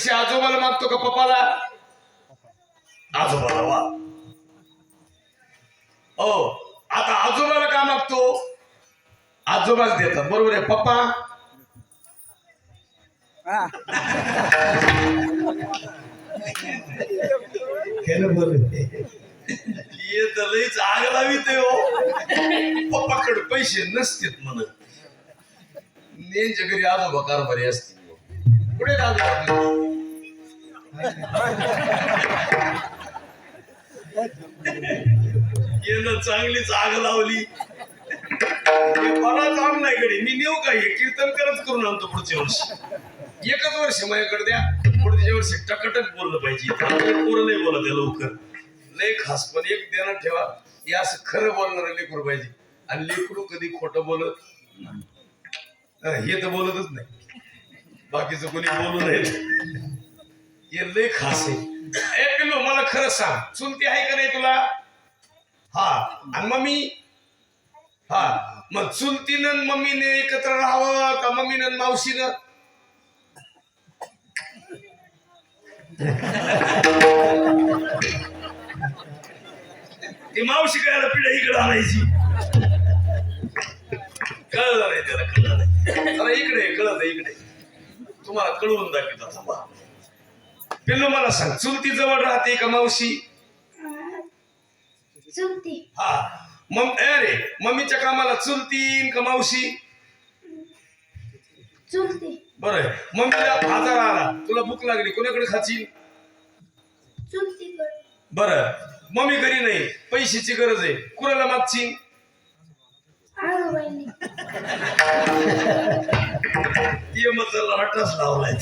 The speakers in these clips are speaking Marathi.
पैसे आजोबाला मागतो का पप्पाला? आजोबाला वा. हो आता आजोबाला का मागतो? आजोबाच देतात बरोबर आहे. पप्पा? लईच आग लावित हो. पप्पाकडे पैसे नसतेत म्हणत. नेंच्या घरी आजोबा कारभारी असतील. कुठे आजोबा चांगलीच आग लावली. मला काम नाही कडे मी नेऊ का हे? कीर्तन करत करून आणतो पुढच्या वर्षी. एकच वर्ष माझ्याकडे द्या. पुढच्या वर्षी टकटक बोललं पाहिजे आपल्याला पोरं नाही बोलत त्या लवकर. लय खास पण एक देणं ठेवा. हे असं खरं बोलणारं लेकरू पाहिजे. आणि लेकरू कधी खोटं बोलत हे तर बोलतच नाही. बाकीचं कोणी बोलू नये. हे लय खास आहे. ए मला खरं सांग. चुलती आहे का नाही तुला? हा. आणि मम्मी? हा. मग चुलतीनं मम्मीने एकत्र राहावं का मम्मीनं मावशीनं? ती मावशी काय पिढ्या इकडे आणायची? कळलं नाही त्याला कळलं नाही. इकडे कळत इकडे तुम्हाला कळवून दाखवतो थांबा पिल्लू मला सांग चुलती जवळ राहते का मावशी? हा. मग अरे मम्मीच्या कामाला चुलतीन का मावशी? बरं मम्मीला आजार आला तुला भूक लागली कोणाकडे खाची बरं मम्मी घरी नाही पैशाची गरज आहे कुणाला मागची मग रटाच लावलाय.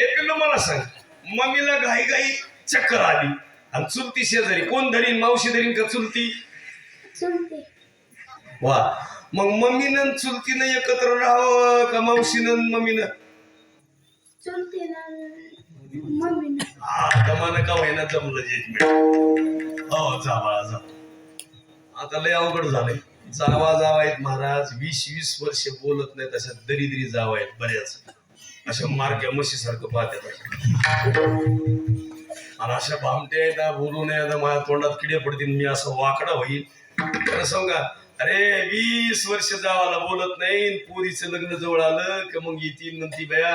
ए पिल्लू मला सांग. मम्मीला घाई घाई चक्कर आली. आणि चुलती शेजारी कोण धरीन? मावशी धरीन का चुलती? वा. मग मम्मीनं चुलतीनं एकत्र राहावं का मावशीनं मम्मीनं? हा दमानं का होईना जमलं जेजमेंट हो जा बाळा जा. आता लय अवघड झालंय. जावा जावा आहेत महाराज वीस वीस वर्ष बोलत नाहीत अशा दरिद्री जावा आहेत बऱ्याच. अशा मार्ग्या म्हशीसारखं पाहते आणि अशा भामटे आहेत बोलू नये आता माझ्या तोंडात किडे पडतील मी असं वाकडा होईल खरं सांगा अरे वीस वर्ष जावाला बोलत नाही पोरीचं लग्न जवळ आलं की मग येतील म्हणती बया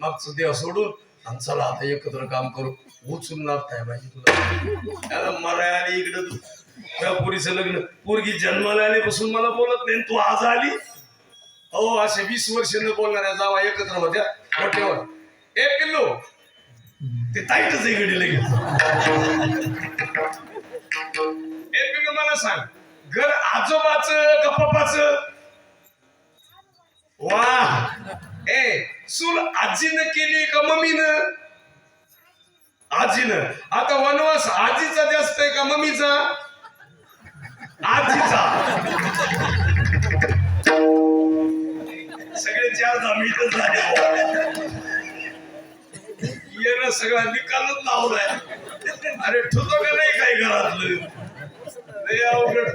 मागचं देव सोडून आणि चला आता एकत्र काम करू. उचलून लागताय माहिती तुला. मला आली इकडं तू. त्या पोरीचं लग्न पोरगी जन्माला आल्यापासून मला बोलत नाही तू आज आली? हो असे वीस वर्ष न बोलणाऱ्या जावा एकत्र होत्या मोठ्यावर. एक किलो ते ताईटच इकडे लगेच. एक किलो मला सांग घर आजोबाच का पप्पाच? वा. ए चूल आजीनं केली का मम्मीनं? आजीनं. आता वनवास आजीचा जास्त आहे का मम्मीचा? आजीचा. सगळे चार धामीतच झाले. येणं सगळा निकालच लावलाय. अरे ठुतो का नाही काही घरातलं? लय अवघड.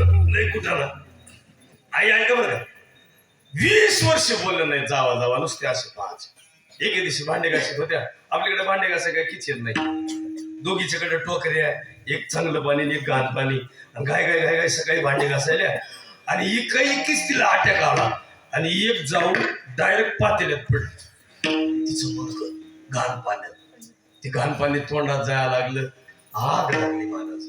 नाही कुठाला? आई ऐका बरं. का वीस वर्ष बोललं नाही जावा जावा. नुसते असे पाच. एके दिवशी भांडे घासत होत्या. आपल्याकडे भांडे घासा काय किचन नाही. दोघीच्याकडे आहे. एक चांगलं पाणी एक घाण पाणी. आणि गाय गाय गाय गाय सकाळी भांडे घासायला. आणि एक एकीच तिला आट्या आला. आणि एक जाऊन डायरेक्ट पातेल्यात पडली. तिचं मुलग घाण पाण्यात. ते घाण पाणी तोंडात जायला लागलं. आग लागली महाराज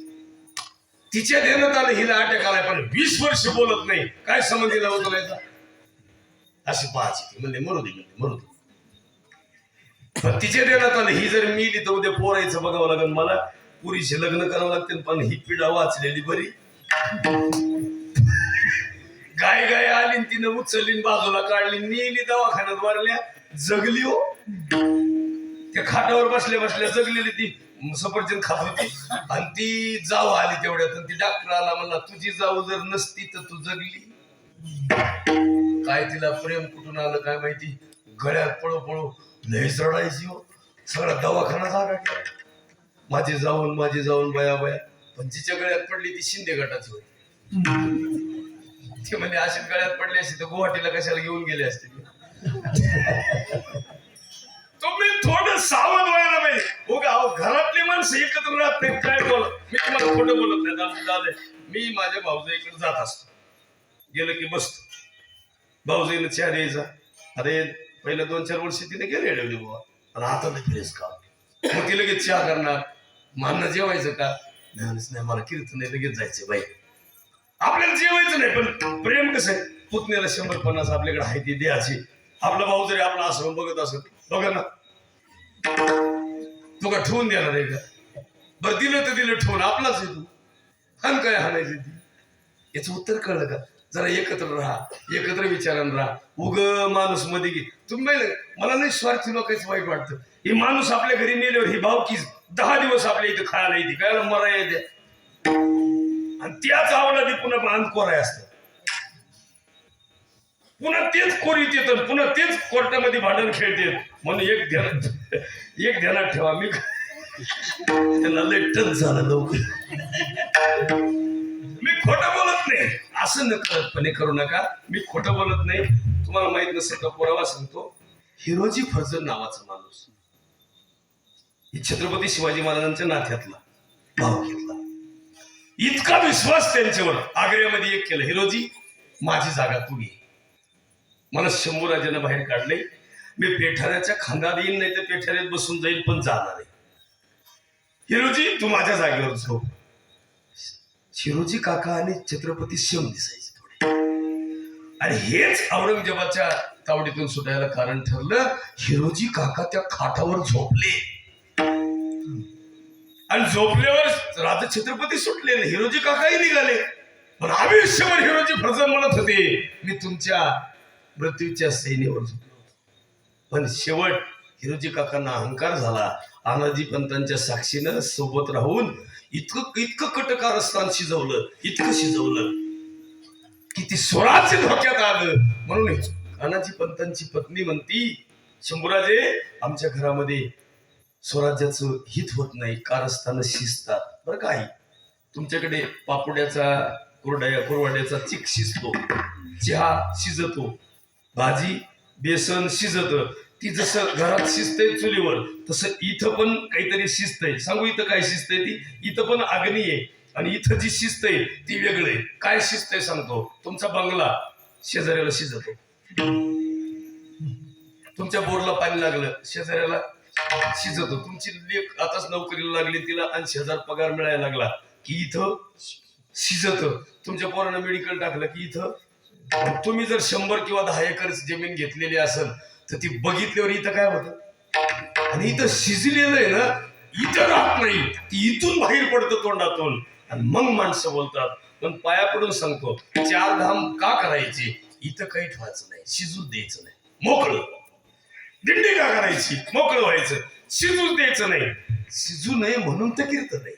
तिच्या देण्यात आलं हिला आट्या आलाय पण वीस वर्ष बोलत नाही. काय संबंध दिला होता अशी पाहायची म्हणजे मरू दे म्हणजे मरू दे. पण तिच्या देण्यात आलं ही जर मिली तर उद्या पोरायचं बघावं लागेल मला पुरीचे लग्न करावं लागते पण ही पिढा वाचलेली बरी. गाय गाय आली न तिनं उचलली न बाजूला काढली. नेली दवाखान्यात मारल्या. जगली हो. त्या खाटावर बसल्या बसल्या जगलेली ती. सफरचंद खात होती. आणि ती जाव आली तेवढ्यात. आणि ती डॉक्टर आला म्हणला तुझी जाऊ जर नसती तर तू जगली. काय तिला प्रेम कुठून आलं काय माहिती? गळ्यात पळो पळो लयच रडायची हो. सगळा दवाखाना झाला माझी जाऊन माझी जाऊन बया बया. पण जिच्या गळ्यात पडली ती शिंदे गटाची होती. ते म्हणजे अशीच गळ्यात पडली असती तर गुवाहाटीला कशाला घेऊन गेले असते? तुम्ही थोडं सावध व्हायला पाहिजे हो अहो घरातली माणसं एकत्र राहत नाही काय बोल? मी तुम्हाला खोटं बोलत नाही दादा मी माझ्या भाऊजा इकडे जात असतो. गेलं की बसतो. भाऊजीनं चहा यायचा अरे पहिल्या दोन चार वर्ष तिने गेले अडवली बाबा आता तर फिरेस का? मग ती लगेच चहा करणार. मानणं जेवायचं का? नाही मला कीर्तन नाही लगेच जायचं बाई. आपल्याला जेवायचं नाही पण प्रेम कसं आहे? पुतण्याला शंभर पन्नास आपल्याकडे आहे ती द्यायची. आपला भाऊ जरी आपला असं बघत असत बघा ना. तू का ठेवून देणार आहे का? बरं दिलं तर दिलं ठेवून आपलाच आहे तू. हान काय हाणायची ती? याचं उत्तर कळलं का? जरा एकत्र राहा एकत्र विचारानं राहा. उग माणूसमध्ये घे तुम्ही मला नाही स्वार्थी लोकांचं वाईट वाटतं. हे माणूस आपल्या घरी नेल्यावर ही भावकी दहा दिवस आपल्या इथं खायला येते काय मरा येते. आणि त्याच आवडा पुन्हा बांध कोराय असतं पुन्हा तेच कोरीत येतं पुन्हा तेच कोर्टामध्ये भांडण खेळते. म्हणून एक ध्यानात एक ध्यानात ठेवा. मी त्यांना लय झालं लवकर. मी खोटं बोलत नाही. असं नकळतपणे करू नका. मी खोटं बोलत नाही. तुम्हाला माहीत नसेल का पुरावा सांगतो हिरोजी फर्जन नावाचा माणूस. छत्रपती शिवाजी महाराजांच्या नात्यातला भाव घेतला. इतका विश्वास त्यांच्यावर. आग्र्यामध्ये एक केलं हिरोजी माझी जागा तू घे. मला शंभूराजानं बाहेर काढले मी पेठाऱ्याच्या खांदात येईन नाही तर पेठाऱ्यात बसून जाईल पण जाणार आहे. हिरोजी तू माझ्या जागेवर झोप. शिरोजी काका आणि छत्रपती शिवम दिसायचे थोडे. आणि हेच औरंगजेबाच्या तावडीतून सुटायला कारण ठरलं हिरोजी काका त्या खाटावर झोपले. आणि झोपल्यावर राजा छत्रपती सुटले हिरोजी काकाही निघाले. पण आयुष्यभर हिरोजी फर्जन म्हणत होते मी तुमच्या मृत्यूच्या सैन्यावर झोपलो पण शेवट हिरोजी काकांना अहंकार झाला. आनाजी पंतांच्या साक्षीनं सोबत राहून इतकं इतकं कटकारस्थान शिजवलं इतकं शिजवलं की ती स्वराज्य धोक्यात आलं. म्हणून अनाजी पंतांची पत्नी म्हणती शंभूराजे आमच्या घरामध्ये स्वराज्याचं हित होत नाही कारस्थानं शिजतात. बरं काय तुमच्याकडे पापुड्याचा कुरड्या कुरवाड्याचा चिक शिजतो. चहा शिजतो. भाजी बेसन शिजत. ती जसं घरात शिजते चुलीवर तसं इथं पण काहीतरी शिजतंय. सांगू इथं काय शिजतंय ती? इथं पण अग्नी आहे आणि इथं जी शिस्त आहे ती वेगळे काय शिजतंय सांगतो. तुमचा बंगला शेजाऱ्याला शिजतो. तुमच्या बोरला पाणी लागलं शेजाऱ्याला शिजत तुमची लेख आताच नोकरीला लागली तिला ऐंशी हजार पगार मिळायला लागला की इथं शिजत तुमच्या पोरानं मेडिकल टाकलं की इथं तुम्ही जर शंभर किंवा दहा एकर जमीन घेतलेली असेल तर ती बघितल्यावर इथं काय होत? आणि इथं शिजलेलं आहे ना इथं राहत नाही. ती इथून बाहेर पडतं तोंडातून. आणि मग माणसं बोलतात. पण पाया पडून सांगतो चार धाम का करायचे? इथं काही ठेवायचं नाही शिजू द्यायचं नाही. मोकळं. दिंडी का करायची? मोकळं व्हायचं. शिजू द्यायचं नाही. शिजू नये म्हणून तर कीर्तन नाही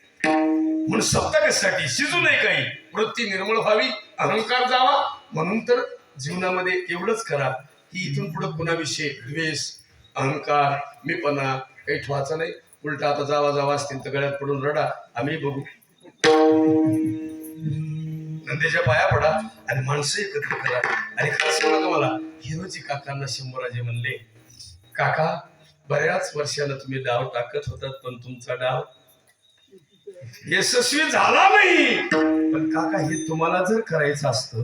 म्हणून सप्तकासाठी शिजू नये काही. वृत्ती निर्मळ व्हावी अहंकार जावा. म्हणून तर जीवनामध्ये एवढंच करा. की इथून पुढे कुणाविषयी द्वेष अहंकार मीपणा काही ठेवायचा नाही. उलट आता जावा जावा असतील तर गळ्यात पडून रडा. आम्ही बघू. नंदेच्या पाया पडा आणि माणसं एकत्र करा. आणि खास सांगा मला? हिरोजी काकांना शंभराजे म्हणले काका बऱ्याच वर्षाला तुम्ही डाव टाकत होतात पण तुमचा डाव यशस्वी झाला नाही. पण काका हे तुम्हाला जर करायचं असतं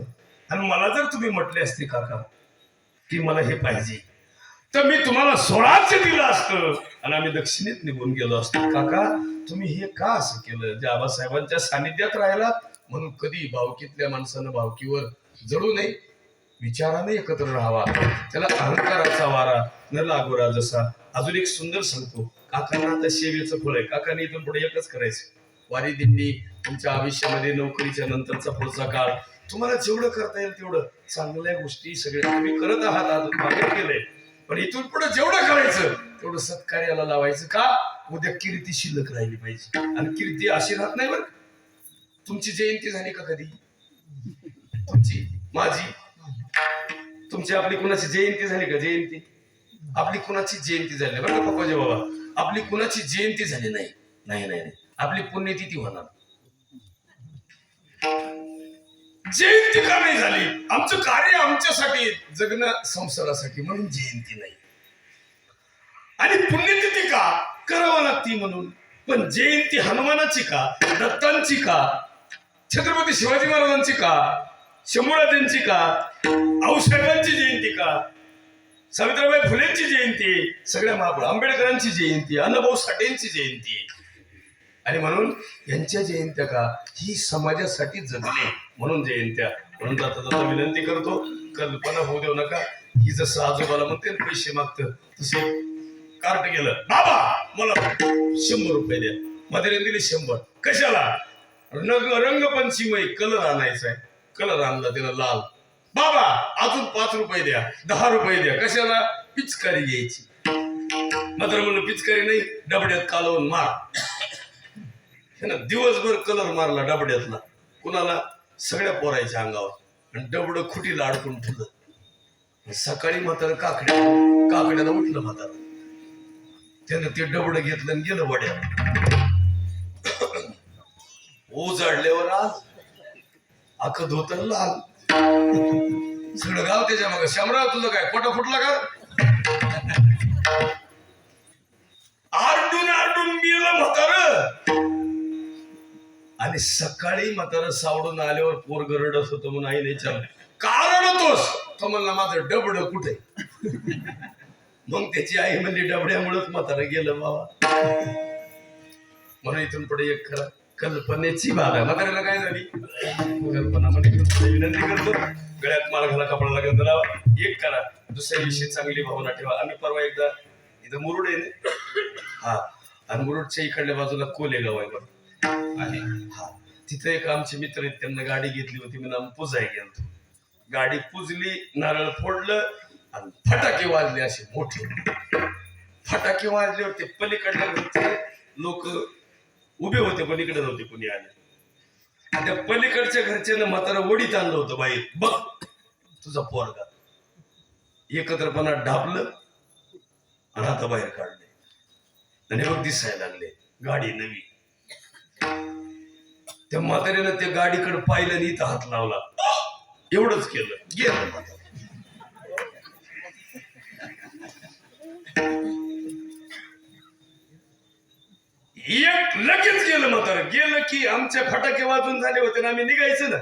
आणि मला जर तुम्ही म्हटले असते काका की मला हे पाहिजे तर मी तुम्हाला स्वराज्य दिलं असतं. आणि आम्ही दक्षिणेत निघून गेलो असतो. काका तुम्ही हे का असं केलं? जे आबासाहेबांच्या सानिध्यात राहिला म्हणून कधी भावकीतल्या माणसानं भावकीवर जडू नये. विचाराने एकत्र राहावा. त्याला अहंकाराचा वारा न लागोरा जसा. अजून एक सुंदर सांगतो. काकांना आता शेवेचं फळ आहे. काकांनी इथून पुढे एकच करायचं. वारी दिंडी तुमच्या आयुष्यामध्ये नोकरीच्या नंतरचा पुढचा काळ. तुम्हाला जेवढं करता येईल तेवढं. चांगल्या गोष्टी सगळ्या तुम्ही करत आहात. अजून मागे केलंय पण इथून पुढे जेवढं करायचं तेवढं सत्कार्याला लावायचं का? उद्या कीर्ती शिल्लक राहिली पाहिजे. आणि कीर्ती अशी राहत नाही बरं. तुमची जयंती झाली का कधी? तुमची माझी? तुमची आपली कुणाची जयंती झाली का? जयंती? आपली कुणाची जयंती झाली बरं का पप्पाजी बाबा? आपली कुणाची जयंती झाली नाही? नाही नाही नाही. आपली पुण्यतिथी होणार. जयंती का नाही झाली? आमचं कार्य आमच्यासाठी जगणं संसारासाठी म्हणून जयंती नाही. आणि पुण्यतिथी का? करावं लागती म्हणून. पण जयंती हनुमानाची का? दत्तांची का? छत्रपती शिवाजी महाराजांची का? शंभूराजांची का? आऊसाहेबांची जयंती का? सावित्रीबाई फुलेंची जयंती सगळ्या महापुरुष आंबेडकरांची जयंती अण्णाभाऊ साठेंची जयंती. आणि म्हणून यांच्या जयंत्या का? ही समाजासाठी जगणे म्हणून जयंत्या. म्हणून जाता जाता विनंती करतो कल्पना होऊ देऊ नका. ही जसं आजोबाला म्हणते पैसे मागतं तसे कार्ट गेलं. बाबा मला शंभर रुपये द्या. मध्ये दिले शंभर. कशाला? रंग रंगपंचमी कलर आणायचा आहे. कलर आणला त्याला लाल. बाबा अजून पाच रुपये द्या दहा रुपये द्या. कशाला? पिचकारी घ्यायची. मात्र म्हणलं पिचकारी नाही डबड्यात कालवून मार. त्यानं दिवसभर कलर मारला डबड्यातला. कुणाला? सगळ्या पोरायच्या अंगावर. आणि डबड खुटीला अडकून ठेवलं. सकाळी म्हातारं काकड्या काकड्याला उठलं म्हातारं. त्यानं ते डबड घेतलं आणि गेलं वड्या उजाडल्यावर आज अख धोतर लाल. सगळं गाव त्याच्या मग. शामराव तुझं काय? पोटा फुटला का? आरडून आरडून गेलं म्हातार. आणि सकाळी म्हातारं सावडून आल्यावर पोर गरडत होतं म्हणून आई नाही चाल कारण तो म्हणला माझं डबड कुठे? मग त्याची आई म्हणजे डबड्यामुळेच म्हातारा गेलं बाबा. म्हणून इथून पुढे एक खरा कल्पनेची बाब आहे. म्हाताऱ्याला काय झाली? कल्पना म्हणजे विनंती करतो. गळ्यात माल घाला कपडा लागेल त्याला एक करा. दुसऱ्या दिवशी चांगली भावना ठेवा. आम्ही परवा एकदा इथं मुरुड आहे हा. आणि मुरुडच्या इकडल्या बाजूला कोलेगाव आहे बघ. आणि हा. तिथं एक आमचे मित्र आहेत. त्यांना गाडी घेतली होती. मी नाम पुजाय गेलो गाडी पुजली नारळ फोडलं आणि फटाके वाजले असे मोठे. फटाके वाजले होते. पलीकडल्या लोक उभे होते पलीकडे नव्हते कोणी आले. आणि त्या पलीकडच्या घरच्यानं म्हातारा ओढीत आणलं होतं बाई. बघ तुझा पोरगा. एकत्रपणा ढापलं आणि आता बाहेर काढले. आणि मग दिसायला लागले गाडी नवी. त्या म्हाताऱ्यानं त्या गाडीकडे पाहिलं आणि इथं हात लावला. एवढंच केलं. गेलं म्हातारा. एक लगेच गेलं म्हातारं. गेलं की आमच्या फटाके वाजून झाले होते ना आम्ही निघायचं ना.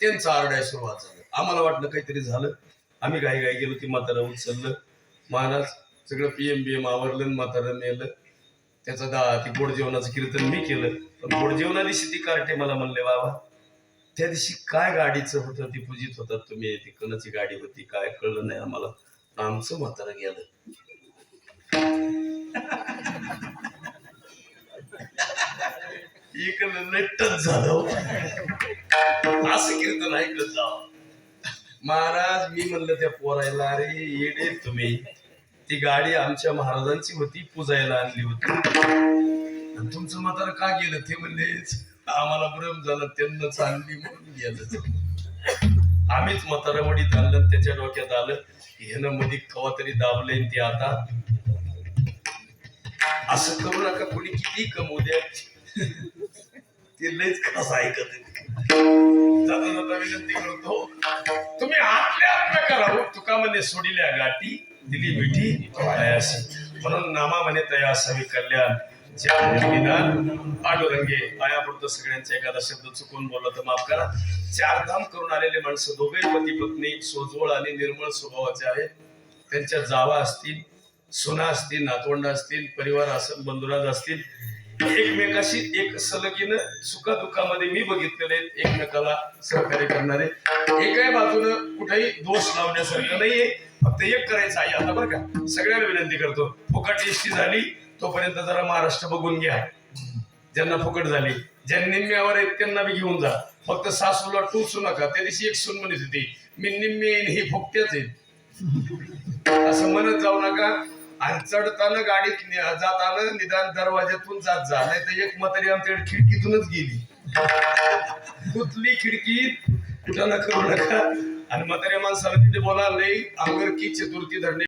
त्यांचा आरडाय सुरुवात झालं. आम्हाला वाटलं काहीतरी झालं. आम्ही घाई घाई गेलो ती म्हातारा उचललं. महाराज सगळं पीएम बीएम आवरलं म्हातारा म्हातारं नेलं. त्याचं दा ती गोड जेवणाचं कीर्तन मी केलं. पण गोड जेवणा दिवशी ती कार्टे मला म्हणले बाबा त्या दिवशी काय गाडीचं होतं? ती पूजित होतात तुम्ही. ती कणाची गाडी होती. काय कळलं नाही आम्हाला. आमचं म्हातारा गेलं. इकडं नेटच झालं. असं कीर्तन ऐकत जावं. महाराज मी म्हणलं त्या पोरायला अरे येडे तुम्ही. ती गाडी आमच्या महाराजांची होती पुजायला आणली होती. आणि तुमचं म्हातारं का गेलं? ते म्हणले आम्हाला भ्रम झालं त्यांना चांगली म्हणून गेलं आम्हीच म्हातारा वडीत आणलं त्याच्या डोक्यात आलं ह्यानं मध्ये कवा तरी दाबलंय ते आता. असं करू नका कोणी किती कमवू द्या. ते लयच खास ऐकत जाता जाता विनंती करतो तुम्ही आतल्या आत्म्या करा हो, तुका म्हणे सोडिल्या गाठी दिली मिठी तयासी म्हणून नामा म्हणे तया असावी कल्याण. ज्या निदान पांडुरंगे पाया पडतो सगळ्यांचा एखादा शब्द चुकून बोलला तर माफ करा. चार धाम करून आलेले माणसं दोघे पती पत्नी सोजवळ आणि निर्मळ स्वभावाचे आहेत. त्यांच्या जावा असतील सुना असतील नातवंड असतील परिवार असतील बंधुराज असतील एकमेकाशी एक सलगीनं सुखादुखामध्ये मी बघितलेले एकमेकाला सहकार्य करणारे. एकाही बाजूनं कुठेही दोष लावण्यासारखं नाहीये फक्त एक करायचं आहे आता बरं का. सगळ्यांना विनंती करतो फुकट एसटी झाली तोपर्यंत जरा महाराष्ट्र बघून घ्या. ज्यांना फुकट झाली ज्यांना निम्म्यावर आहेत त्यांना बी घेऊन जा. फक्त सासूला टोचू नका त्या दिवशी एक सून म्हणत होती मी निम्मे येईन ही फुकट्याच येईन असं म्हणत जाऊ नका. आणि चढताना गाडीत जाताना निदान दरवाज्यातून जात जा नाही तर एक मतरी आमच्याकडे खिडकीतूनच गेली. कुठली खिडकी कुठं नका नका. आणि म्हाताऱ्या माणसाला तिथे बोला लई अंगर चतुर्थी धरणे.